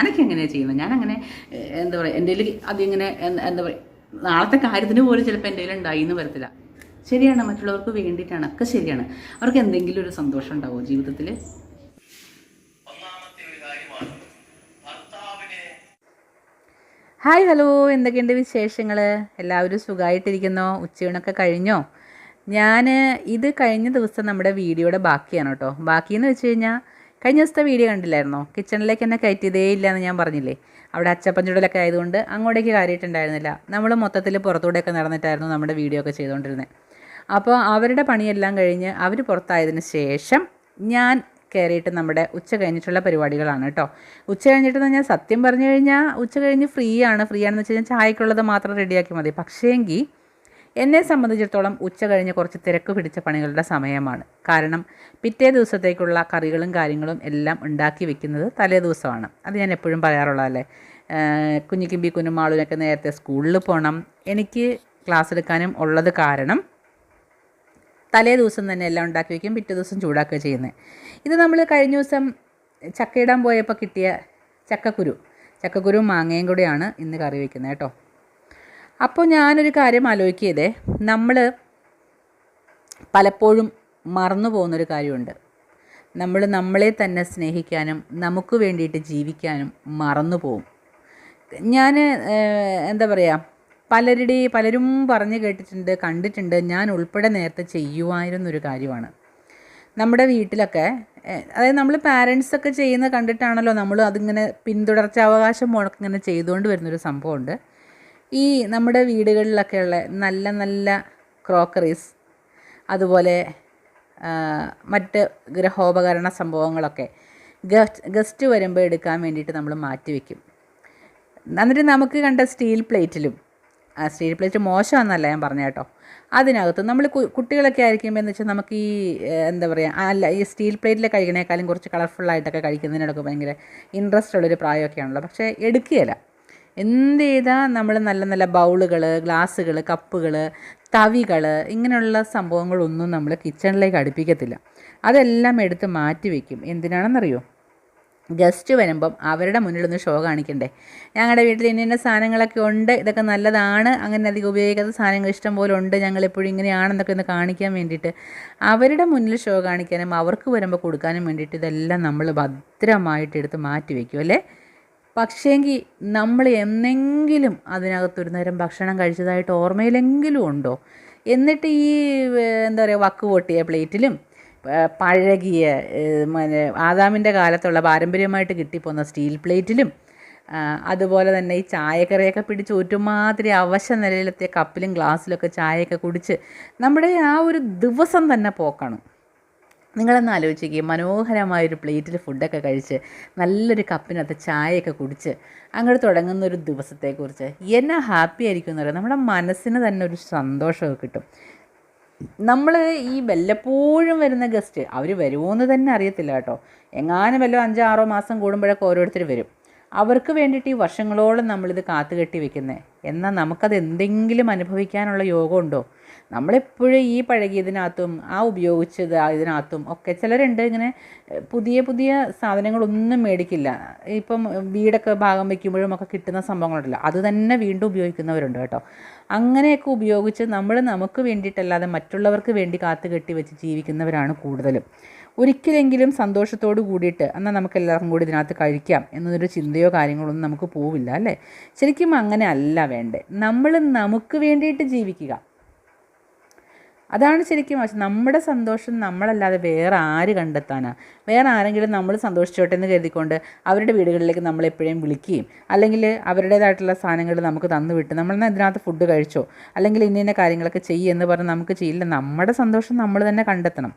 ഞാനൊക്കെ എങ്ങനെയാണ് ചെയ്യുന്നത് ഞാനങ്ങനെ എന്താ പറയുക എന്റെ അതിങ്ങനെ എന്താ പറയുക നാളത്തെ കാര്യത്തിന് പോലും ചിലപ്പോൾ എന്റെ ഉണ്ടായി എന്ന് വരത്തില്ല. ശരിയാണ് മറ്റുള്ളവർക്ക് വേണ്ടിയിട്ടാണ്. ഒക്കെ ശരിയാണ്. അവർക്ക് എന്തെങ്കിലും ഒരു സന്തോഷം ഉണ്ടാവുമോ ജീവിതത്തിൽ ഒന്നാമത്തെ ഒരു കാര്യമാണ് ഭർത്താവിനെ ഹായ് ഹലോ. എന്തൊക്കെയുണ്ട് വിശേഷങ്ങൾ എല്ലാവരും സുഖമായിട്ടിരിക്കുന്നോ ഉച്ചയൂണൊക്കെ കഴിഞ്ഞോ? ഞാൻ ഇത് കഴിഞ്ഞ ദിവസം നമ്മുടെ വീഡിയോയുടെ ബാക്കിയാണ് കേട്ടോ. ബാക്കിയെന്ന് വെച്ച് കഴിഞ്ഞാൽ കഴിഞ്ഞ ദിവസത്തെ വീഡിയോ കണ്ടില്ലായിരുന്നോ? കിച്ചണിലേക്ക് എന്നെ കയറ്റിയതേ ഇല്ല എന്ന് ഞാൻ പറഞ്ഞില്ലേ? അവിടെ അച്ചപ്പഞ്ചുടലൊക്കെ ആയതുകൊണ്ട് അങ്ങോട്ടേക്ക് കയറിയിട്ടുണ്ടായിരുന്നില്ല നമ്മൾ മൊത്തത്തിൽ പുറത്തൂടെയൊക്കെ നടന്നിട്ടായിരുന്നു നമ്മുടെ വീഡിയോ ഒക്കെ ചെയ്തുകൊണ്ടിരുന്നത് അപ്പോൾ അവരുടെ പണിയെല്ലാം കഴിഞ്ഞ് അവർ പുറത്തായതിന് ശേഷം ഞാൻ കയറിയിട്ട് നമ്മുടെ ഉച്ച കഴിഞ്ഞിട്ടുള്ള പരിപാടികളാണ് കേട്ടോ. ഉച്ച കഴിഞ്ഞിട്ട് ഞാൻ സത്യം പറഞ്ഞു കഴിഞ്ഞാൽ ഉച്ച കഴിഞ്ഞ് ഫ്രീ ആണ്. ഫ്രീ ആണെന്ന് വെച്ച് കഴിഞ്ഞാൽ ചായക്കുള്ളത് മാത്രം റെഡിയാക്കി മതി. പക്ഷേങ്കിൽ എന്നെ സംബന്ധിച്ചിടത്തോളം ഉച്ച കഴിഞ്ഞ് കുറച്ച് തിരക്ക് പിടിച്ച പണികളുടെ സമയമാണ്. കാരണം പിറ്റേ ദിവസത്തേക്കുള്ള കറികളും കാര്യങ്ങളും എല്ലാം ഉണ്ടാക്കി വെക്കുന്നത് തലേ ദിവസമാണ്. അത് ഞാൻ എപ്പോഴും പറയാറുള്ളതല്ലേ? കുഞ്ഞിക്കിമ്പി കുഞ്ഞുമാളിനൊക്കെ നേരത്തെ സ്കൂളിൽ പോകണം എനിക്ക് ക്ലാസ് എടുക്കാനും ഉള്ളത് കാരണം തലേ ദിവസം തന്നെ എല്ലാം ഉണ്ടാക്കി വയ്ക്കും പിറ്റേ ദിവസം ചൂടാക്കുക ചെയ്യുന്നത്. ഇത് നമ്മൾ കഴിഞ്ഞ ദിവസം ചക്കയിടാൻ പോയപ്പോൾ കിട്ടിയ ചക്കക്കുരു. ചക്കക്കുരു മാങ്ങയും കൂടെയാണ് ഇന്ന് കറി വയ്ക്കുന്നത് കേട്ടോ. അപ്പോൾ ഞാനൊരു കാര്യം ആലോചിക്കിയതേ നമ്മൾ പലപ്പോഴും മറന്നു പോകുന്നൊരു കാര്യമുണ്ട്. നമ്മൾ നമ്മളെ തന്നെ സ്നേഹിക്കാനും നമുക്ക് വേണ്ടിയിട്ട് ജീവിക്കാനും മറന്നു പോകും ഞാൻ എന്താ പറയുക പലരുടെ പലരും പറഞ്ഞു കേട്ടിട്ടുണ്ട് കണ്ടിട്ടുണ്ട് ഞാൻ ഉൾപ്പെടെ നേരത്തെ ചെയ്യുമായിരുന്നൊരു കാര്യമാണ്. നമ്മുടെ വീട്ടിലൊക്കെ അതായത് നമ്മൾ പാരൻസ് ഒക്കെ ചെയ്യുന്ന കണ്ടിട്ടാണല്ലോ നമ്മൾ അതിങ്ങനെ പിന്തുടർച്ച അവകാശം ഇങ്ങനെ ചെയ്തുകൊണ്ട് വരുന്നൊരു സംഭവമുണ്ട്. ഈ നമ്മുടെ വീടുകളിലൊക്കെ ഉള്ള നല്ല നല്ല ക്രോക്കറീസ് അതുപോലെ മറ്റ് ഗ്രഹോപകരണ സംഭവങ്ങളൊക്കെ ഗസ്റ്റ് വരുമ്പോൾ എടുക്കാൻ വേണ്ടിയിട്ട് നമ്മൾ മാറ്റി വയ്ക്കും എന്നിട്ട് നമുക്ക് കണ്ട സ്റ്റീൽ പ്ലേറ്റിലും ആ സ്റ്റീൽ പ്ലേറ്റ് മോശമാണെന്നല്ല ഞാൻ പറഞ്ഞ കേട്ടോ. അതിനകത്ത് നമ്മൾ കുട്ടികളൊക്കെ ആയിരിക്കുമ്പോൾ എന്ന് വെച്ചാൽ നമുക്ക് ഈ എന്താ പറയുക അല്ല ഈ സ്റ്റീൽ പ്ലേറ്റിൽ കഴിക്കണേക്കാളും കുറച്ച് കളർഫുള്ളായിട്ടൊക്കെ കഴിക്കുന്നതിനോടൊക്കെ ഭയങ്കര ഇൻട്രസ്റ്റ് ഉള്ളൊരു പ്രായമൊക്കെ ആണല്ലോ പക്ഷേ എടുക്കുകയില്ല. എന്ത് ചെയ്താൽ നമ്മൾ നല്ല നല്ല ബൗളുകൾ ഗ്ലാസ്സുകൾ കപ്പുകൾ തവികൾ ഇങ്ങനെയുള്ള സംഭവങ്ങളൊന്നും നമ്മൾ കിച്ചണിലേക്ക് അടുപ്പിക്കത്തില്ല. അതെല്ലാം എടുത്ത് മാറ്റി വയ്ക്കും എന്തിനാണെന്നറിയോ? ഗസ്റ്റ് വരുമ്പം അവരുടെ മുന്നിലൊന്ന് ഷോ കാണിക്കണ്ടേ? ഞങ്ങളുടെ വീട്ടിൽ ഇന്ന ഇന്ന സാധനങ്ങളൊക്കെ ഉണ്ട്. ഇതൊക്കെ നല്ലതാണ്. അങ്ങനെ അധികം ഉപയോഗിക്കാത്ത സാധനങ്ങൾ ഇഷ്ടം പോലെ ഉണ്ട്. ഞങ്ങളെപ്പോഴും ഇങ്ങനെയാണെന്നൊക്കെ ഒന്ന് കാണിക്കാൻ വേണ്ടിയിട്ട് അവരുടെ മുന്നിൽ ഷോ കാണിക്കാനും അവർക്ക് വരുമ്പോൾ കൊടുക്കാനും വേണ്ടിയിട്ട് ഇതെല്ലാം നമ്മൾ ഭദ്രമായിട്ട് എടുത്ത് മാറ്റി വയ്ക്കും അല്ലേ? പക്ഷേങ്കിൽ നമ്മൾ എന്നെങ്കിലും അതിനകത്തൊരു നേരം ഭക്ഷണം കഴിച്ചതായിട്ട് ഓർമ്മയിലെങ്കിലും ഉണ്ടോ? എന്നിട്ട് ഈ എന്താ പറയുക വക്ക് പൊട്ടിയ പ്ലേറ്റിലും പഴകിയ ആദാമിന്റെ കാലത്തുള്ള പാരമ്പര്യമായിട്ട് കിട്ടിപ്പോന്ന സ്റ്റീൽ പ്ലേറ്റിലും അതുപോലെ തന്നെ ഈ ചായക്കറിയൊക്കെ പിടിച്ച് ഒരുമാതിരി അവശ നിലയിലെത്തിയ കപ്പിലും ഗ്ലാസ്സിലൊക്കെ ചായയൊക്കെ കുടിച്ച് നമ്മുടെ ആ ഒരു ദിവസം തന്നെ പോക്കാണ്. നിങ്ങളൊന്ന് ആലോചിക്കുക മനോഹരമായൊരു പ്ലേറ്റിൽ ഫുഡൊക്കെ കഴിച്ച് നല്ലൊരു കപ്പിനകത്ത് ചായയൊക്കെ കുടിച്ച് അങ്ങോട്ട് തുടങ്ങുന്ന ഒരു ദിവസത്തെക്കുറിച്ച്. എന്നാ ഹാപ്പി ആയിരിക്കും എന്ന് പറയാം നമ്മുടെ മനസ്സിന് തന്നെ ഒരു സന്തോഷമൊക്കെ കിട്ടും. നമ്മൾ ഈ വല്ലപ്പോഴും വരുന്ന ഗസ്റ്റ് അവർ വരുമോയെന്ന് തന്നെ അറിയത്തില്ല കേട്ടോ. എങ്ങാനും വല്ലതും അഞ്ചാറോ മാസം കൂടുമ്പോഴൊക്കെ ഓരോരുത്തർ വരും. അവർക്ക് വേണ്ടിയിട്ട് ഈ വർഷങ്ങളോളം നമ്മളിത് കാത്തുകെട്ടി വെക്കുന്നത് എന്നാൽ നമുക്കത് എന്തെങ്കിലും അനുഭവിക്കാനുള്ള യോഗമുണ്ടോ? നമ്മളെപ്പോഴും ഈ പഴകിയതിനകത്തും ആ ഉപയോഗിച്ചത് ഇതിനകത്തും ഒക്കെ ചിലരുണ്ട് ഇങ്ങനെ പുതിയ പുതിയ സാധനങ്ങളൊന്നും മേടിക്കില്ല. ഇപ്പം വീടൊക്കെ ഭാഗം വയ്ക്കുമ്പോഴും ഒക്കെ കിട്ടുന്ന സംഭവങ്ങളുണ്ടല്ലോ. അത് തന്നെ വീണ്ടും ഉപയോഗിക്കുന്നവരുണ്ട് കേട്ടോ. അങ്ങനെയൊക്കെ ഉപയോഗിച്ച് നമ്മൾ നമുക്ക് വേണ്ടിയിട്ടല്ലാതെ മറ്റുള്ളവർക്ക് വേണ്ടി കാത്തു കെട്ടി വെച്ച് ജീവിക്കുന്നവരാണ് കൂടുതലും. ഒരിക്കലെങ്കിലും സന്തോഷത്തോട് കൂടിയിട്ട് എന്നാൽ നമുക്ക് എല്ലാവർക്കും കൂടി ഇതിനകത്ത് കഴിക്കാം എന്നൊരു ചിന്തയോ കാര്യങ്ങളൊന്നും നമുക്ക് പോവില്ല അല്ലേ? ശരിക്കും അങ്ങനെ അല്ല വേണ്ടേ. നമ്മൾ നമുക്ക് വേണ്ടിയിട്ട് ജീവിക്കുക. അതാണ് ശരിക്കും ആവശ്യം. നമ്മുടെ സന്തോഷം നമ്മളല്ലാതെ വേറെ ആര് കണ്ടെത്താനാണ് വേറെ ആരെങ്കിലും നമ്മൾ സന്തോഷിച്ചോട്ടെ എന്ന് കരുതിക്കൊണ്ട് അവരുടെ വീടുകളിലേക്ക് നമ്മൾ എപ്പോഴും വിളിക്കുകയും അല്ലെങ്കിൽ അവരുടേതായിട്ടുള്ള സാധനങ്ങൾ നമുക്ക് തന്നു വിട്ട് നമ്മളെന്നാൽ ഇതിനകത്ത് ഫുഡ് കഴിച്ചോ? അല്ലെങ്കിൽ ഇന്ന ഇന്ന കാര്യങ്ങളൊക്കെ ചെയ്യുമെന്ന് പറഞ്ഞ് നമുക്ക് ചെയ്യില്ല. നമ്മുടെ സന്തോഷം നമ്മൾ തന്നെ കണ്ടെത്തണം.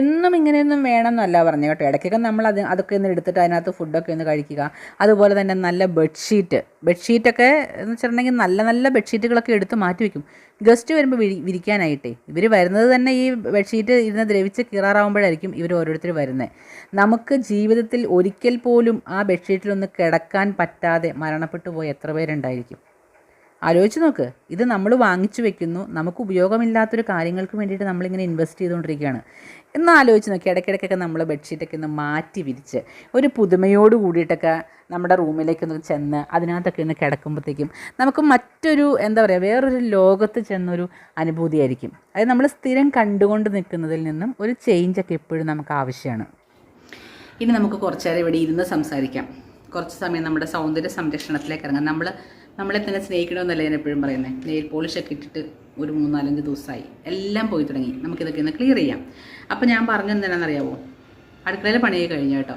എന്നും ഇങ്ങനെയൊന്നും വേണമെന്നല്ല പറഞ്ഞു കേട്ടോ. ഇടയ്ക്കൊക്കെ നമ്മൾ അത് അതൊക്കെ ഒന്ന് എടുത്തിട്ട് അതിനകത്ത് ഫുഡൊക്കെ ഒന്ന് കഴിക്കുക. അതുപോലെ തന്നെ നല്ല ബെഡ്ഷീറ്റ് ബെഡ്ഷീറ്റൊക്കെ എന്ന് വെച്ചിട്ടുണ്ടെങ്കിൽ നല്ല നല്ല ബെഡ്ഷീറ്റുകളൊക്കെ എടുത്ത് മാറ്റി വയ്ക്കും ഗസ്റ്റ് വരുമ്പോൾ വിരി വിരിക്കാനായിട്ടേ. ഇവർ വരുന്നത് തന്നെ ഈ ബെഡ്ഷീറ്റ് ഇരുന്ന് ദ്രവിച്ച് കീറാറാവുമ്പോഴായിരിക്കും ഇവർ ഓരോരുത്തർ വരുന്നത് നമുക്ക് ജീവിതത്തിൽ ഒരിക്കൽ പോലും ആ ബെഡ്ഷീറ്റിലൊന്ന് കിടക്കാൻ പറ്റാതെ മരണപ്പെട്ടു പോയ എത്ര പേരുണ്ടായിരിക്കും? ആലോചിച്ച് നോക്ക്. ഇത് നമ്മൾ വാങ്ങിച്ചു വെക്കുന്നു. നമുക്ക് ഉപയോഗമില്ലാത്തൊരു കാര്യങ്ങൾക്ക് വേണ്ടിയിട്ട് നമ്മളിങ്ങനെ ഇൻവെസ്റ്റ് ചെയ്തുകൊണ്ടിരിക്കുകയാണ്. എന്ന് ആലോചിച്ച് നോക്കി. ഇടയ്ക്കിടയ്ക്കൊക്കെ നമ്മൾ ബെഡ്ഷീറ്റൊക്കെ ഒന്ന് മാറ്റി വിരിച്ച് ഒരു പുതുമയോട് കൂടിയിട്ടൊക്കെ നമ്മുടെ റൂമിലേക്ക് ഒന്ന് ചെന്ന് അതിനകത്തൊക്കെ ഒന്ന് കിടക്കുമ്പോഴത്തേക്കും നമുക്ക് മറ്റൊരു എന്താ പറയുക വേറൊരു ലോകത്ത് ചെന്നൊരു അനുഭൂതിയായിരിക്കും. അതായത് നമ്മൾ സ്ഥിരം കണ്ടുകൊണ്ട് നിൽക്കുന്നതിൽ നിന്നും ഒരു ചേഞ്ചൊക്കെ എപ്പോഴും നമുക്ക് ആവശ്യമാണ്. ഇനി നമുക്ക് കുറച്ചേരം ഇവിടെ ഇരുന്ന് സംസാരിക്കാം. കുറച്ച് സമയം നമ്മുടെ സൗന്ദര്യ സംരക്ഷണത്തിലേക്ക് ഇറങ്ങാം. നമ്മൾ നമ്മളെ തന്നെ സ്നേഹിക്കണമെന്നല്ല ഞാൻ എപ്പോഴും പറയുന്നത് നെയിൽ പോളിഷൊക്കെ ഇട്ടിട്ട് ഒരു മൂന്നാലഞ്ച് ദിവസമായി. എല്ലാം പോയി തുടങ്ങി. നമുക്കിതൊക്കെ ഒന്ന് ക്ലിയർ ചെയ്യാം. അപ്പോൾ ഞാൻ പറഞ്ഞെന്താണെന്നറിയാവോ അടുക്കളയിലെ പണിയൊക്കെ കഴിഞ്ഞു കേട്ടോ.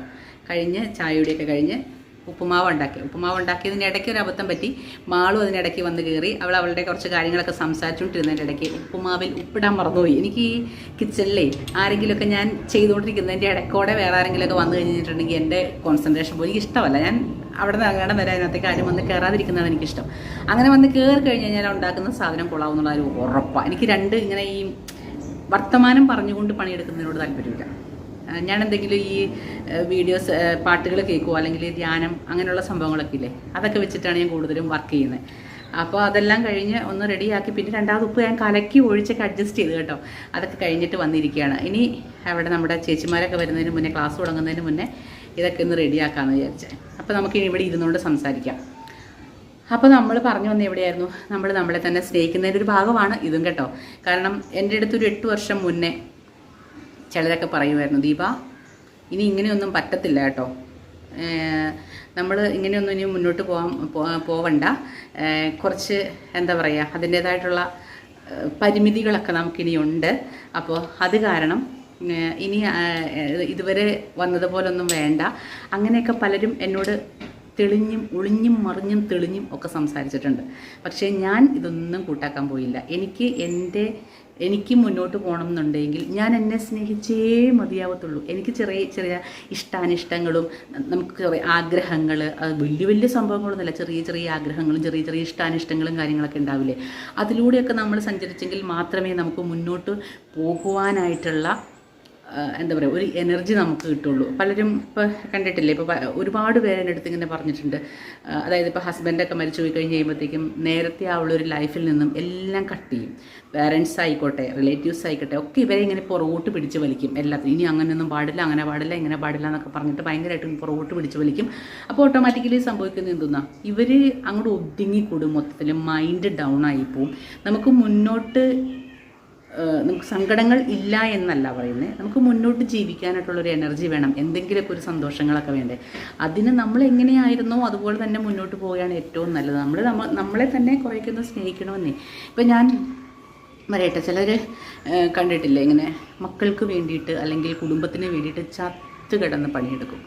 കഴിഞ്ഞ് ചായയുടെയൊക്കെ കഴിഞ്ഞ് ഉപ്പുമാവ് ഉണ്ടാക്കി ഉപ്പുമാവ് ഉണ്ടാക്കിയതിന്റെ ഇടയ്ക്ക് ഒരു അബദ്ധം പറ്റി. മാളും അതിനിടയ്ക്ക് വന്ന് കയറി. അവൾ അവളുടെ കുറച്ച് കാര്യങ്ങളൊക്കെ സംസാരിച്ചുകൊണ്ടിരുന്നതിന്റെ ഇടയ്ക്ക് ഉപ്പുമാവിൽ ഉപ്പിടാൻ മറന്നുപോയി. എനിക്ക് ഈ കിച്ചണിലേ ആരെങ്കിലുമൊക്കെ ഞാൻ ചെയ്തുകൊണ്ടിരിക്കുന്നതിന്റെ ഇടയ്ക്കോടെ വേറെ ആരെങ്കിലുമൊക്കെ വന്നു കഴിഞ്ഞിട്ടുണ്ടെങ്കിൽ എന്റെ കോൺസെൻട്രേഷൻ പോയി എനിക്ക് ഇഷ്ടമല്ല. ഞാൻ അവിടെ നിന്ന് അങ്ങനെ വരെ അതിനകത്തേക്ക് ആരും വന്ന് കയറാതിരിക്കുന്നതാണ് എനിക്കിഷ്ടം. അങ്ങനെ വന്ന് കയറി കഴിഞ്ഞ് കഴിഞ്ഞാൽ ഉണ്ടാക്കുന്ന സാധനം കൊള്ളാവുന്നുള്ള ഒരു ഉറപ്പാണ് എനിക്ക് രണ്ട് ഇങ്ങനെ ഈ വർത്തമാനം പറഞ്ഞുകൊണ്ട് പണിയെടുക്കുന്നതിനോട് താല്പര്യമില്ല. ഞാൻ എന്തെങ്കിലും ഈ വീഡിയോസ് പാട്ടുകൾ കേൾക്കുമോ അല്ലെങ്കിൽ ധ്യാനം അങ്ങനെയുള്ള സംഭവങ്ങളൊക്കെ ഇല്ലേ? അതൊക്കെ വെച്ചിട്ടാണ് ഞാൻ കൂടുതലും വർക്ക് ചെയ്യുന്നത്. അപ്പോൾ അതെല്ലാം കഴിഞ്ഞ് ഒന്ന് റെഡിയാക്കി പിന്നെ രണ്ടാമത് ഉപ്പ് ഞാൻ കലക്കി ഒഴിച്ചൊക്കെ അഡ്ജസ്റ്റ് ചെയ്ത് കേട്ടോ. അതൊക്കെ കഴിഞ്ഞിട്ട് വന്നിരിക്കുകയാണ്. ഇനി അവിടെ നമ്മുടെ ചേച്ചിമാരൊക്കെ വരുന്നതിന് മുന്നേ ക്ലാസ് തുടങ്ങുന്നതിന് മുന്നേ ഇതൊക്കെ ഒന്ന് റെഡിയാക്കാമെന്ന് വിചാരിച്ചത് അപ്പോൾ നമുക്ക് ഇനി ഇവിടെ ഇരുന്നുകൊണ്ട് സംസാരിക്കാം. അപ്പോൾ നമ്മൾ പറഞ്ഞു വന്ന എവിടെയായിരുന്നു? നമ്മൾ നമ്മളെ തന്നെ സ്നേഹിക്കുന്നതിന്റെ ഒരു ഭാഗമാണ് ഇതും കേട്ടോ. കാരണം എന്റെ അടുത്തൊരു എട്ട് വർഷം മുന്നേ ചിലരൊക്കെ പറയുമായിരുന്നു ദീപ ഇനി ഇങ്ങനെയൊന്നും പറ്റത്തില്ല കേട്ടോ. നമ്മൾ ഇങ്ങനെയൊന്നും ഇനി മുന്നോട്ട് പോകാൻ പോവണ്ട. കുറച്ച് എന്താ പറയുക അതിന്റേതായിട്ടുള്ള പരിമിതികളൊക്കെ നമുക്കിനിയുണ്ട്. അപ്പോൾ അത് കാരണം ഇനി ഇതുവരെ വന്നതുപോലൊന്നും വേണ്ട. അങ്ങനെയൊക്കെ പലരും എന്നോട് തെളിഞ്ഞും ഒളിഞ്ഞും മറിഞ്ഞും തെളിഞ്ഞും ഒക്കെ സംസാരിച്ചിട്ടുണ്ട്. പക്ഷേ ഞാൻ ഇതൊന്നും കൂട്ടാക്കാൻ പോയില്ല. എനിക്ക് എന്റെ എനിക്ക് മുന്നോട്ട് പോകണം എന്നുണ്ടെങ്കിൽ ഞാൻ എന്നെ സ്നേഹിച്ചേ മതിയാവത്തുള്ളൂ. എനിക്ക് ചെറിയ ചെറിയ ഇഷ്ടാനിഷ്ടങ്ങളും നമുക്ക് ചെറിയ ആഗ്രഹങ്ങൾ വലിയ വലിയ സംഭവങ്ങളൊന്നുമല്ല. ചെറിയ ചെറിയ ആഗ്രഹങ്ങളും ചെറിയ ചെറിയ ഇഷ്ടാനിഷ്ടങ്ങളും കാര്യങ്ങളൊക്കെ ഉണ്ടാവില്ലേ? അതിലൂടെയൊക്കെ നമ്മൾ സഞ്ചരിച്ചെങ്കിൽ മാത്രമേ നമുക്ക് മുന്നോട്ട് പോകുവാനായിട്ടുള്ള എന്താ പറയുക ഒരു എനർജി നമുക്ക് കിട്ടുള്ളൂ. പലരും ഇപ്പോൾ കണ്ടിട്ടില്ലേ ഇപ്പോൾ ഒരുപാട് പേര് എന്റെ അടുത്ത് ഇങ്ങനെ പറഞ്ഞിട്ടുണ്ട്. അതായത് ഇപ്പോൾ ഹസ്ബൻഡൊക്കെ മരിച്ചു പോയി കഴിഞ്ഞ് കഴിയുമ്പോഴത്തേക്കും നേരത്തെ ആ ഉള്ളൊരു ലൈഫിൽ നിന്നും എല്ലാം കട്ട് ചെയ്യും. പേരൻസ് ആയിക്കോട്ടെ റിലേറ്റീവ്സ് ആയിക്കോട്ടെ ഒക്കെ ഇവരെ ഇങ്ങനെ പുറകോട്ട് പിടിച്ച് വലിക്കും. എല്ലാത്തിനും ഇനി അങ്ങനെയൊന്നും പാടില്ല അങ്ങനെ പാടില്ല ഇങ്ങനെ പാടില്ല എന്നൊക്കെ പറഞ്ഞിട്ട് ഭയങ്കരമായിട്ടും പുറകോട്ട് പിടിച്ച് വലിക്കും. അപ്പോൾ ഓട്ടോമാറ്റിക്കലി സംഭവിക്കുന്നത് എന്തെന്നാ ഇവർ അങ്ങോട്ട് ഒതുങ്ങിക്കൂടും മൊത്തത്തിൽ മൈൻഡ് ഡൗൺ ആയി നമുക്ക് മുന്നോട്ട് നമുക്ക് സങ്കടങ്ങൾ ഇല്ല എന്നല്ല പറയുന്നത് നമുക്ക് മുന്നോട്ട് ജീവിക്കാനായിട്ടുള്ളൊരു എനർജി വേണം. എന്തെങ്കിലുമൊക്കെ ഒരു സന്തോഷങ്ങളൊക്കെ വേണ്ടേ. അതിന് നമ്മൾ എങ്ങനെയായിരുന്നോ അതുപോലെ തന്നെ മുന്നോട്ട് പോവുകയാണ് ഏറ്റവും നല്ലത്. നമ്മൾ നമ്മ നമ്മളെ തന്നെ കുറേയൊക്കെ ഒന്ന് സ്നേഹിക്കണമെന്നേ. ഇപ്പം ഞാൻ പറയട്ടെ ചിലർ കണ്ടിട്ടില്ലേ? ഇങ്ങനെ മക്കൾക്ക് വേണ്ടിയിട്ട് അല്ലെങ്കിൽ കുടുംബത്തിന് വേണ്ടിയിട്ട് ചത്ത് കിടന്ന് പണിയെടുക്കും.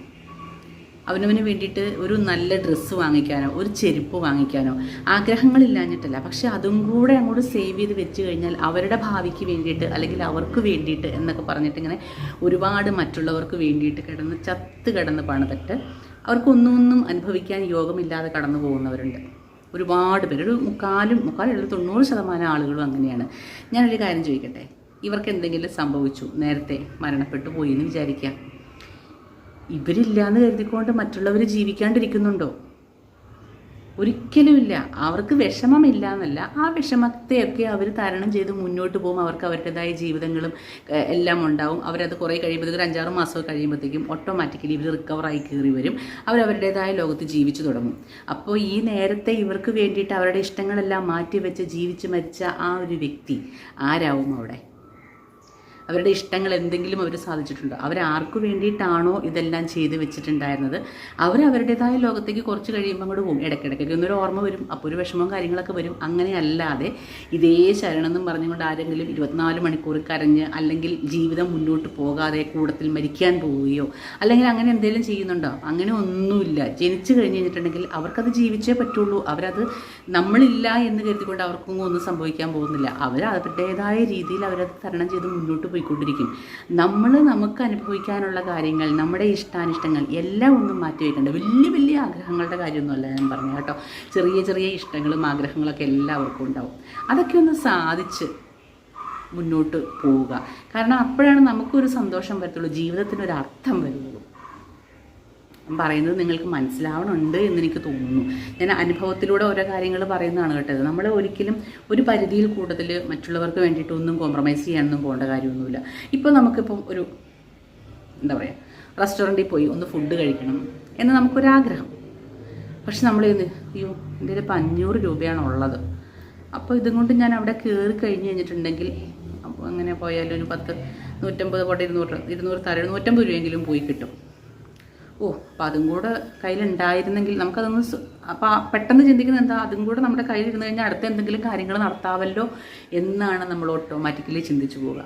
അവനവന് വേണ്ടിയിട്ട് ഒരു നല്ല ഡ്രസ്സ് വാങ്ങിക്കാനോ ഒരു ചെരുപ്പ് വാങ്ങിക്കാനോ ആഗ്രഹങ്ങളില്ലാഞ്ഞിട്ടല്ല. പക്ഷെ അതും കൂടെ അങ്ങോട്ട് സേവ് ചെയ്ത് വെച്ച് കഴിഞ്ഞാൽ അവരുടെ ഭാവിക്ക് വേണ്ടിയിട്ട് അല്ലെങ്കിൽ അവർക്ക് വേണ്ടിയിട്ട് എന്നൊക്കെ പറഞ്ഞിട്ട് ഇങ്ങനെ ഒരുപാട് മറ്റുള്ളവർക്ക് വേണ്ടിയിട്ട് കിടന്ന് ചത്ത് കിടന്ന് പണിതിട്ട് അവർക്കൊന്നും ഒന്നും അനുഭവിക്കാൻ യോഗമില്ലാതെ കടന്നു പോകുന്നവരുണ്ട്. ഒരുപാട് പേര്. ഒരു മുക്കാലും മുക്കാലുള്ള തൊണ്ണൂറ് ശതമാനം ആളുകളും അങ്ങനെയാണ്. ഞാനൊരു കാര്യം ചോദിക്കട്ടെ? ഇവർക്ക് എന്തെങ്കിലും സംഭവിച്ചു? നേരത്തെ മരണപ്പെട്ടു പോയി എന്ന് വിചാരിക്കാം ഇവരില്ലാന്ന് കരുതിക്കൊണ്ട് മറ്റുള്ളവർ ജീവിക്കാണ്ടിരിക്കുന്നുണ്ടോ? ഒരിക്കലുമില്ല അവർക്ക് വിഷമമില്ല എന്നല്ല ആ വിഷമത്തെയൊക്കെ അവർ തരണം ചെയ്ത് മുന്നോട്ട് പോകും. അവർക്ക് അവരുടേതായ ജീവിതങ്ങളും എല്ലാം ഉണ്ടാവും. അവരത് കുറേ കഴിയുമ്പോഴത്തേക്ക് അഞ്ചാറ് മാസമൊക്കെ കഴിയുമ്പോഴത്തേക്കും ഓട്ടോമാറ്റിക്കലി ഇവർ റിക്കവറായി കയറി വരും. അവരവരുടേതായ ലോകത്ത് ജീവിച്ചു തുടങ്ങും. അപ്പോൾ ഈ നേരത്തെ ഇവർക്ക് വേണ്ടിയിട്ട് അവരുടെ ഇഷ്ടങ്ങളെല്ലാം മാറ്റി വെച്ച് ജീവിച്ച് മരിച്ച ആ ഒരു വ്യക്തി ആരാവും അവിടെ? അവരുടെ ഇഷ്ടങ്ങൾ എന്തെങ്കിലും അവർ സാധിച്ചിട്ടുണ്ട്? അവരാർക്ക് വേണ്ടിയിട്ടാണോ ഇതെല്ലാം ചെയ്ത് വെച്ചിട്ടുണ്ടായിരുന്നത്? അവരുടേതായ ലോകത്തേക്ക് കുറച്ച് കഴിയുമ്പോൾ അങ്ങോട്ട് പോകും. ഇടയ്ക്കിടയ്ക്കൊക്കെ ഒന്നൊരു ഓർമ്മ വരും. അപ്പോൾ ഒരു വിഷമവും കാര്യങ്ങളൊക്കെ വരും. അങ്ങനെയല്ലാതെ ഇതേ ശരണമെന്നും പറഞ്ഞുകൊണ്ട് ആരെങ്കിലും ഇരുപത്തിനാല് മണിക്കൂർ കരഞ്ഞ് അല്ലെങ്കിൽ ജീവിതം മുന്നോട്ട് പോകാതെ കൂടത്തിൽ മരിക്കാൻ പോവുകയോ അല്ലെങ്കിൽ അങ്ങനെ എന്തെങ്കിലും ചെയ്യുന്നുണ്ടോ? അങ്ങനെ ഒന്നുമില്ല. ജനിച്ചു കഴിഞ്ഞ് കഴിഞ്ഞിട്ടുണ്ടെങ്കിൽ അവർക്കത് ജീവിച്ചേ പറ്റുള്ളൂ. അവരത് നമ്മളില്ല എന്ന് കരുതിക്കൊണ്ട് അവർക്കൊന്നും ഒന്നും സംഭവിക്കാൻ പോകുന്നില്ല. അവർ അവരുടേതായ രീതിയിൽ അവരത് തരണം ചെയ്ത് മുന്നോട്ട് പോയിക്കൊണ്ടിരിക്കും. നമ്മൾ നമുക്ക് അനുഭവിക്കാനുള്ള കാര്യങ്ങൾ നമ്മുടെ ഇഷ്ടാനിഷ്ടങ്ങൾ എല്ലാം ഒന്നും മാറ്റി വയ്ക്കേണ്ട വലിയ വലിയ ആഗ്രഹങ്ങളുടെ കാര്യമൊന്നുമല്ല ഞാൻ പറഞ്ഞു കേട്ടോ. ചെറിയ ചെറിയ ഇഷ്ടങ്ങളും ആഗ്രഹങ്ങളൊക്കെ എല്ലാവർക്കും ഉണ്ടാവും. അതൊക്കെ ഒന്ന് സാധിച്ച് മുന്നോട്ട് പോവുക. കാരണം അപ്പോഴാണ് നമുക്കൊരു സന്തോഷം വരത്തുള്ളൂ. ജീവിതത്തിനൊരു അർത്ഥം പറയുന്നത് നിങ്ങൾക്ക് മനസ്സിലാവണുണ്ട് എന്ന് എനിക്ക് തോന്നുന്നു. ഞാൻ അനുഭവത്തിലൂടെ ഓരോ കാര്യങ്ങൾ പറയുന്നതാണ് കേട്ടത് നമ്മൾ ഒരിക്കലും ഒരു പരിധിയിൽ കൂടുതൽ മറ്റുള്ളവർക്ക് വേണ്ടിയിട്ടൊന്നും കോംപ്രമൈസ് ചെയ്യാനൊന്നും പോകേണ്ട കാര്യമൊന്നുമില്ല. ഇപ്പോൾ നമുക്കിപ്പം ഒരു എന്താ പറയുക റെസ്റ്റോറന്റിൽ പോയി ഒന്ന് ഫുഡ് കഴിക്കണം എന്ന് നമുക്കൊരാഗ്രഹം. പക്ഷെ നമ്മൾ അയ്യോ എന്റെ ഇപ്പം അഞ്ഞൂറ് രൂപയാണ് ഉള്ളത്. അപ്പോൾ ഇതും കൊണ്ട് ഞാൻ അവിടെ കയറി കഴിഞ്ഞ് കഴിഞ്ഞിട്ടുണ്ടെങ്കിൽ അപ്പോൾ അങ്ങനെ പോയാലും ഒരു പത്ത് നൂറ്റമ്പത് പോട്ടെ ഇരുന്നൂറ് ഇരുന്നൂറ് തര നൂറ്റമ്പത് രൂപയെങ്കിലും പോയി കിട്ടും. ഓ അപ്പം അതും കൂടെ കയ്യിലുണ്ടായിരുന്നെങ്കിൽ നമുക്കതൊന്ന് സ് അപ്പം ആ പെട്ടെന്ന് ചിന്തിക്കുന്നത് എന്താ? അതും കൂടെ നമ്മുടെ കയ്യിലിരുന്ന് കഴിഞ്ഞാൽ അടുത്ത എന്തെങ്കിലും കാര്യങ്ങൾ നടത്താമല്ലോ എന്നാണ് നമ്മൾ ഓട്ടോമാറ്റിക്കലി ചിന്തിച്ചു പോവുക.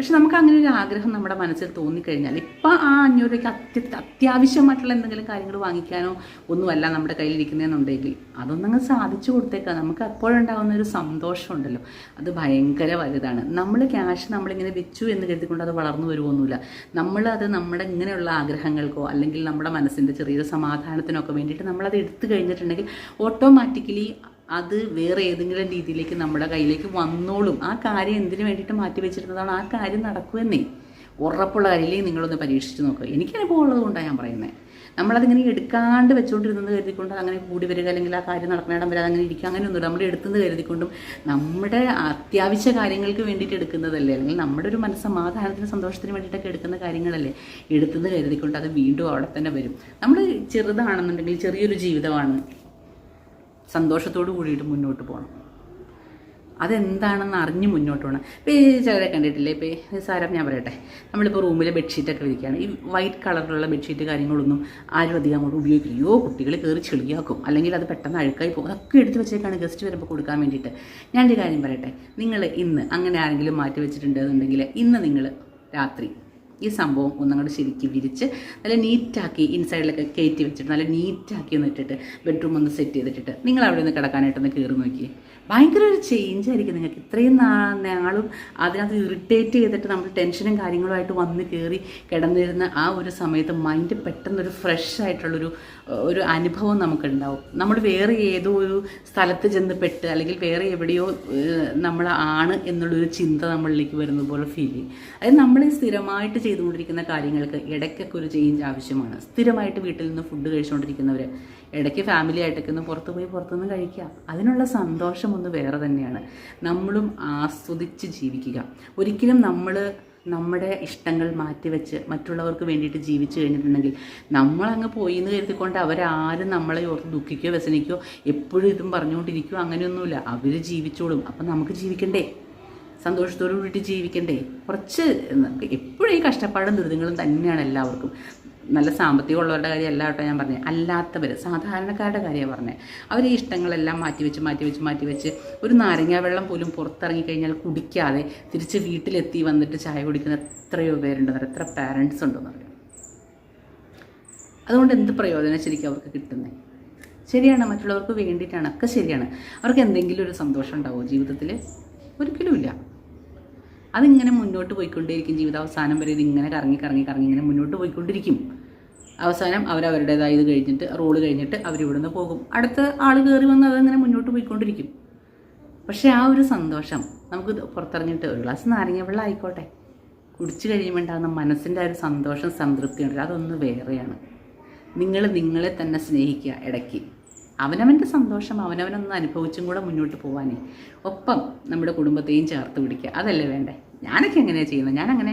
പക്ഷെ നമുക്ക് അങ്ങനെ ഒരു ആഗ്രഹം നമ്മുടെ മനസ്സിൽ തോന്നിക്കഴിഞ്ഞാൽ ഇപ്പം ആ അഞ്ഞൂറ് രൂപയ്ക്ക് അത്യ അത്യാവശ്യമായിട്ടുള്ള എന്തെങ്കിലും കാര്യങ്ങൾ വാങ്ങിക്കാനോ ഒന്നുമല്ല നമ്മുടെ കയ്യിലിരിക്കുന്നതെന്നുണ്ടെങ്കിൽ അതൊന്നങ്ങ് സാധിച്ചു കൊടുത്തേക്കാം. നമുക്ക് അപ്പോഴുണ്ടാകുന്ന ഒരു സന്തോഷമുണ്ടല്ലോ. അത് ഭയങ്കര വലുതാണ്. നമ്മൾ ക്യാഷ് നമ്മളിങ്ങനെ വെച്ചു എന്ന് കരുതിക്കൊണ്ട് അത് വളർന്നു വരുമൊന്നുമില്ല നമ്മളത് നമ്മുടെ ഇങ്ങനെയുള്ള ആഗ്രഹങ്ങൾക്കോ അല്ലെങ്കിൽ നമ്മുടെ മനസ്സിന്റെ ചെറിയൊരു സമാധാനത്തിനൊക്കെ വേണ്ടിയിട്ട് നമ്മളത് എടുത്തു കഴിഞ്ഞിട്ടുണ്ടെങ്കിൽ ഓട്ടോമാറ്റിക്കലി അത് വേറെ ഏതെങ്കിലും രീതിയിലേക്ക് നമ്മുടെ കയ്യിലേക്ക് വന്നോളും. ആ കാര്യം എന്തിനു വേണ്ടിയിട്ട് മാറ്റി വെച്ചിരുന്നതാണ് ആ കാര്യം നടക്കുമെന്നേ ഉറപ്പുള്ള കാര്യമില്ലെങ്കിൽ നിങ്ങളൊന്ന് പരീക്ഷിച്ച് നോക്കുക. എനിക്ക് അനുഭവം ഉള്ളത് കൊണ്ടാണ് ഞാൻ പറയുന്നത്. നമ്മളതിങ്ങനെ എടുക്കാണ്ട് വെച്ചുകൊണ്ടിരുന്നത് കരുതിക്കൊണ്ട് അങ്ങനെ കൂടി വരിക അല്ലെങ്കിൽ ആ കാര്യം നടക്കണിടം വരാതെ അങ്ങനെ ഇരിക്കുക അങ്ങനെയൊന്നുമില്ല. നമ്മൾ എടുത്തെന്ന് കരുതിക്കൊണ്ടും നമ്മുടെ അത്യാവശ്യ കാര്യങ്ങൾക്ക് വേണ്ടിയിട്ട് എടുക്കുന്നതല്ലേ? അല്ലെങ്കിൽ നമ്മുടെ ഒരു മനസ്സമാധാനത്തിന് സന്തോഷത്തിന് വേണ്ടിയിട്ടൊക്കെ എടുക്കുന്ന കാര്യങ്ങളല്ലേ എടുത്തെന്ന് കരുതിക്കൊണ്ട് അത് വീണ്ടും അവിടെ തന്നെ വരും. നമ്മൾ ചെറുതാണെന്നുണ്ടെങ്കിൽ ചെറിയൊരു ജീവിതമാണ്. സന്തോഷത്തോട് കൂടിയിട്ട് മുന്നോട്ട് പോകണം അതെന്താണെന്ന് അറിഞ്ഞ് മുന്നോട്ട് പോകണം ഇപ്പോൾ ഈ ചിലരെ കണ്ടിട്ടില്ലേ? ഇപ്പോൾ സാരം ഞാൻ പറയട്ടെ. നമ്മളിപ്പോൾ റൂമിൽ ബെഡ്ഷീറ്റൊക്കെ വിരിക്കുകയാണ് ഈ വൈറ്റ് കളറിലുള്ള ബെഡ്ഷീറ്റ് കാര്യങ്ങളൊന്നും ആരും അധികം അങ്ങോട്ട് ഉപയോഗിക്കില്ലയോ കുട്ടികൾ കയറി ചെളിയാക്കും. അല്ലെങ്കിൽ അത് പെട്ടെന്ന് അഴുക്കായി പോകും. അതൊക്കെ എടുത്ത് വെച്ചേക്കാണ് ഗസ്റ്റ് വരുമ്പോൾ കൊടുക്കാൻ വേണ്ടിയിട്ട്. ഞാൻ ഒരു കാര്യം പറയട്ടെ. നിങ്ങൾ ഇന്ന് അങ്ങനെ ആരെങ്കിലും മാറ്റി വെച്ചിട്ടുണ്ടെന്നുണ്ടെങ്കിൽ ഇന്ന് നിങ്ങൾ രാത്രി ഈ സംഭവം ഒന്നങ്ങോട്ട് ശരിക്കും വിരിച്ച് നല്ല നീറ്റാക്കി ഇൻസൈഡിലൊക്കെ കയറ്റി വെച്ചിട്ട് നല്ല നീറ്റാക്കി ഒന്ന് ഇട്ടിട്ട് ബെഡ്റൂം ഒന്ന് സെറ്റ് ചെയ്തിട്ടിട്ട് നിങ്ങൾ അവിടെ ഒന്ന് കിടക്കാനായിട്ടൊന്ന് കയറി നോക്കിയേ. ഭയങ്കര ഒരു ചേഞ്ച് ആയിരിക്കും നിങ്ങൾക്ക്. ഇത്രയും നാളും അതിനകത്ത് ഇറിറ്റേറ്റ് ചെയ്തിട്ട് നമ്മൾ ടെൻഷനും കാര്യങ്ങളുമായിട്ട് വന്ന് കയറി കിടന്നിരുന്ന ആ ഒരു സമയത്ത് മൈൻഡ് പെട്ടെന്നൊരു ഫ്രഷ് ആയിട്ടുള്ളൊരു ഒരു അനുഭവം നമുക്കുണ്ടാവും. നമ്മൾ വേറെ ഏതോ ഒരു സ്ഥലത്ത് ചെന്ന് പെട്ട് അല്ലെങ്കിൽ വേറെ എവിടെയോ നമ്മൾ ആണ് എന്നുള്ളൊരു ചിന്ത നമ്മളിലേക്ക് വരുന്ന പോലെ ഫീൽ ചെയ്യും. അതായത് നമ്മൾ സ്ഥിരമായിട്ട് ചെയ്തുകൊണ്ടിരിക്കുന്ന കാര്യങ്ങൾക്ക് ഇടയ്ക്കൊക്കെ ഒരു ചേഞ്ച് ആവശ്യമാണ്. സ്ഥിരമായിട്ട് വീട്ടിൽ നിന്ന് ഫുഡ് കഴിച്ചുകൊണ്ടിരിക്കുന്നവർ ഇടയ്ക്ക് ഫാമിലി ആയിട്ടൊക്കെ ഒന്ന് പുറത്ത് പോയി പുറത്തുനിന്ന് കഴിക്കുക അതിനുള്ള സന്തോഷം ഒന്ന് വേറെ തന്നെയാണ്. നമ്മളും ആസ്വദിച്ച് ജീവിക്കുക. ഒരിക്കലും നമ്മൾ നമ്മുടെ ഇഷ്ടങ്ങൾ മാറ്റിവെച്ച് മറ്റുള്ളവർക്ക് വേണ്ടിയിട്ട് ജീവിച്ചു കഴിഞ്ഞിട്ടുണ്ടെങ്കിൽ നമ്മളങ്ങ് പോയി എന്ന് കരുതിക്കൊണ്ട് അവരാരും നമ്മളെ ഓർത്ത് ദുഃഖിക്കുകയോ വ്യസനിക്കുകയോ എപ്പോഴും ഇതും പറഞ്ഞുകൊണ്ടിരിക്കുകയോ അങ്ങനെയൊന്നുമില്ല. അവർ ജീവിച്ചോളും. അപ്പം നമുക്ക് ജീവിക്കണ്ടേ? സന്തോഷത്തോടു കൂടിയിട്ട് ജീവിക്കണ്ടേ? കുറച്ച് എപ്പോഴും ഈ കഷ്ടപ്പാടും ദുരിതങ്ങളും തന്നെയാണ് എല്ലാവർക്കും. നല്ല സാമ്പത്തികമുള്ളവരുടെ കാര്യം കേട്ടോ ഞാൻ പറഞ്ഞത് അല്ലാത്തവർ സാധാരണക്കാരുടെ കാര്യമാണ് പറഞ്ഞത് അവർ ഈ ഇഷ്ടങ്ങളെല്ലാം മാറ്റിവെച്ച് മാറ്റിവെച്ച് മാറ്റിവെച്ച് ഒരു നാരങ്ങ വെള്ളം പോലും പുറത്തിറങ്ങി കഴിഞ്ഞാൽ കുടിക്കാതെ തിരിച്ച് വീട്ടിലെത്തി വന്നിട്ട് ചായ കുടിക്കുന്ന എത്രയോ പേരുണ്ടെന്ന് എത്ര പാരൻസ് ഉണ്ടെന്ന് അറിയാം? അതുകൊണ്ട് എന്ത് പ്രയോജനം ശരിക്കും അവർക്ക് കിട്ടുന്നത് ശരിയാണ് മറ്റുള്ളവർക്ക് വേണ്ടിയിട്ടാണ്. ഒക്കെ ശരിയാണ്. അവർക്ക് എന്തെങ്കിലും ഒരു സന്തോഷം ഉണ്ടാവുമോ ജീവിതത്തിൽ ഒരിക്കലുമില്ല അതിങ്ങനെ മുന്നോട്ട് പോയിക്കൊണ്ടേയിരിക്കും ജീവിതാവസാനം വരെ. ഇതിങ്ങനെ കറങ്ങി കറങ്ങി കറങ്ങി ഇങ്ങനെ മുന്നോട്ട് പോയിക്കൊണ്ടിരിക്കും. അവസാനം അവരവരുടേതായ ഇത് കഴിഞ്ഞിട്ട് റോൾ കഴിഞ്ഞിട്ട് അവരിവിടുന്ന് പോകും. അടുത്ത ആൾ കയറി വന്ന് അതങ്ങനെ മുന്നോട്ട് പോയിക്കൊണ്ടിരിക്കും. പക്ഷേ ആ ഒരു സന്തോഷം നമുക്ക് പുറത്തിറങ്ങിയിട്ട് ഒരു ഗ്ലാസ് നാരങ്ങ വെള്ളം ആയിക്കോട്ടെ. കുടിച്ചു കഴിയുമ്പോൾ ഉണ്ടാകുന്ന മനസ്സിന്റെ ആ ഒരു സന്തോഷം സംതൃപ്തി ഉണ്ട് അതൊന്ന് വേറെയാണ്. നിങ്ങൾ നിങ്ങളെ തന്നെ സ്നേഹിക്കുക ഇടയ്ക്ക്. അവനവന്റെ സന്തോഷം അവനവനൊന്ന് അനുഭവിച്ചും കൂടെ മുന്നോട്ട് പോകാനേ ഒപ്പം നമ്മുടെ കുടുംബത്തെയും ചേർത്ത് പിടിക്കുക. അതല്ലേ വേണ്ടേ? ഞാനൊക്കെ എങ്ങനെയാണ് ചെയ്യുന്നത്? ഞാനങ്ങനെ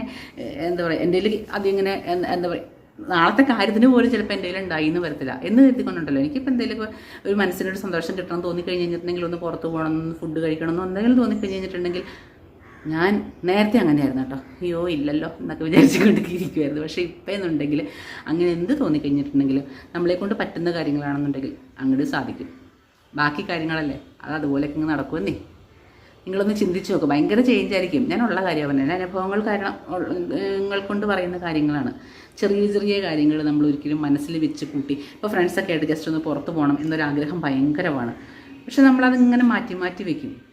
എന്താ പറയുക എന്റെ അതിങ്ങനെ എന്താ പറയുക നാളത്തെ കാര്യത്തിന് പോലും ചിലപ്പോൾ കയ്യിൽ ഉണ്ടായി എന്ന് വരത്തില്ല എന്ന് കരുതിക്കൊണ്ടുണ്ടല്ലോ. എനിക്കിപ്പോൾ എന്തെങ്കിലും ഒരു മനസ്സിനൊരു സന്തോഷം കിട്ടണം തോന്നി കഴിഞ്ഞ് കഴിഞ്ഞിട്ടുണ്ടെങ്കിൽ ഒന്ന് പുറത്ത് പോകണം ഫുഡ് കഴിക്കണം എന്ന് എന്തെങ്കിലും തോന്നി കഴിഞ്ഞ് കഴിഞ്ഞിട്ടുണ്ടെങ്കിൽ ഞാൻ നേരത്തെ അങ്ങനെയായിരുന്നു കേട്ടോ. അയ്യോ ഇല്ലല്ലോ എന്നൊക്കെ വിചാരിച്ചുകൊണ്ട് ഇരിക്കുമായിരുന്നു പക്ഷേ ഇപ്പം എന്നുണ്ടെങ്കിൽ അങ്ങനെ എന്ത് തോന്നിക്കഴിഞ്ഞിട്ടുണ്ടെങ്കിലും നമ്മളെ കൊണ്ട് പറ്റുന്ന കാര്യങ്ങളാണെന്നുണ്ടെങ്കിൽ അങ്ങോട്ട് സാധിക്കും. ബാക്കി കാര്യങ്ങളല്ലേ അത് അതുപോലെയൊക്കെ ഇങ്ങ് നടക്കുമെന്നേ. നിങ്ങളൊന്ന് ചിന്തിച്ച് നോക്കുക ഭയങ്കര ചേഞ്ച് ആയിരിക്കും. ഞാൻ ഉള്ള കാര്യമാണ് പറഞ്ഞത് അനുഭവങ്ങൾ കാരണം നിങ്ങൾ കൊണ്ട് പറയുന്ന കാര്യങ്ങളാണ്. ചെറിയ ചെറിയ കാര്യങ്ങൾ നമ്മൾ ഒരിക്കലും മനസ്സിൽ വെച്ച് കൂട്ടി. ഇപ്പോൾ ഫ്രണ്ട്സൊക്കെ ആയിട്ട് ജസ്റ്റ് ഒന്ന് പുറത്ത് പോകണം എന്നൊരാഗ്രഹം ഭയങ്കരമാണ്. പക്ഷെ നമ്മളതിങ്ങനെ മാറ്റി മാറ്റി വെക്കും.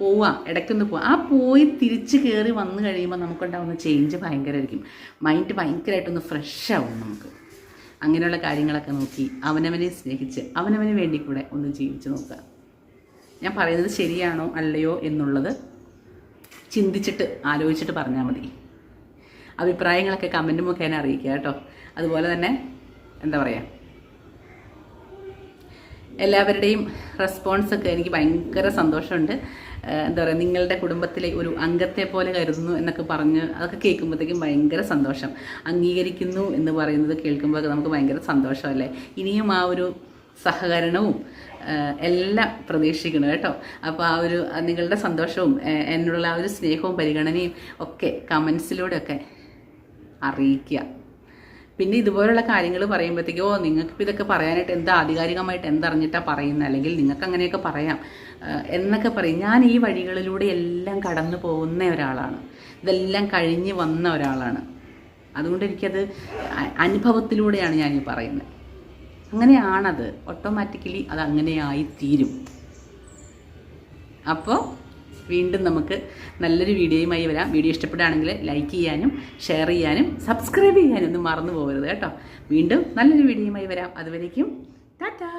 പോവാം ഇടയ്ക്കൊന്ന് പോവാം. ആ പോയി തിരിച്ച് കയറി വന്നു കഴിയുമ്പോൾ നമുക്കുണ്ടാകുന്ന ചേഞ്ച് ഭയങ്കരമായിരിക്കും മൈൻഡ് ഭയങ്കരമായിട്ടൊന്ന് ഫ്രഷ് ആവും നമുക്ക്. അങ്ങനെയുള്ള കാര്യങ്ങളൊക്കെ നോക്കി അവനവനെ സ്നേഹിച്ച് അവനവന് വേണ്ടി കൂടെ ഒന്ന് ജീവിച്ച് നോക്കുക. ഞാൻ പറയുന്നത് ശരിയാണോ അല്ലയോ എന്നുള്ളത് ചിന്തിച്ചിട്ട് ആലോചിച്ചിട്ട് പറഞ്ഞാൽ മതി. അഭിപ്രായങ്ങളൊക്കെ കമന്റ് മുഖേന അറിയിക്കുക കേട്ടോ. അതുപോലെ തന്നെ എന്താ പറയുക എല്ലാവരുടെയും റെസ്പോൺസൊക്കെ എനിക്ക് ഭയങ്കര സന്തോഷമുണ്ട്. എന്താ പറയുക നിങ്ങളുടെ കുടുംബത്തിലെ ഒരു അംഗത്തെ പോലെ കരുതുന്നു എന്നൊക്കെ പറഞ്ഞ് അതൊക്കെ കേൾക്കുമ്പോഴത്തേക്കും ഭയങ്കര സന്തോഷം. അംഗീകരിക്കുന്നു എന്ന് പറയുന്നത് കേൾക്കുമ്പോൾ നമുക്ക് ഭയങ്കര സന്തോഷമല്ലേ? ഇനിയും ആ ഒരു സഹകരണവും എല്ലാം പ്രതീക്ഷിക്കണം കേട്ടോ. അപ്പോൾ ആ ഒരു നിങ്ങളുടെ സന്തോഷവും എന്നുള്ള ആ ഒരു സ്നേഹവും പരിഗണനയും ഒക്കെ കമൻസിലൂടെയൊക്കെ അറിയിക്കുക. പിന്നെ ഇതുപോലുള്ള കാര്യങ്ങൾ പറയുമ്പോഴത്തേക്കും നിങ്ങൾക്ക് ഇതൊക്കെ പറയാനായിട്ട് എന്താ ആധികാരികമായിട്ട് എന്തറിഞ്ഞിട്ടാണ് പറയുന്നത് അല്ലെങ്കിൽ നിങ്ങൾക്ക് അങ്ങനെയൊക്കെ പറയാം എന്നൊക്കെ പറയും. ഞാൻ ഈ വഴികളിലൂടെ എല്ലാം കടന്നു പോകുന്ന ഒരാളാണ്. ഇതെല്ലാം കഴിഞ്ഞ് വന്ന ഒരാളാണ്. അതുകൊണ്ട് എനിക്കത് അനുഭവത്തിലൂടെയാണ് ഞാൻ ഈ പറയുന്നത്. അങ്ങനെയാണത്. ഓട്ടോമാറ്റിക്കലി അത് അങ്ങനെയായി തീരും അപ്പോൾ വീണ്ടും നമുക്ക് നല്ലൊരു വീഡിയോയുമായി വരാം. വീഡിയോ ഇഷ്ടപ്പെടുകയാണെങ്കിൽ ലൈക്ക് ചെയ്യാനും ഷെയർ ചെയ്യാനും സബ്സ്ക്രൈബ് ചെയ്യാനും ഒന്നും മറന്നു പോകരുത് കേട്ടോ. വീണ്ടും നല്ലൊരു വീഡിയോയുമായി വരാം. അതുവരേക്കും ടാറ്റാ!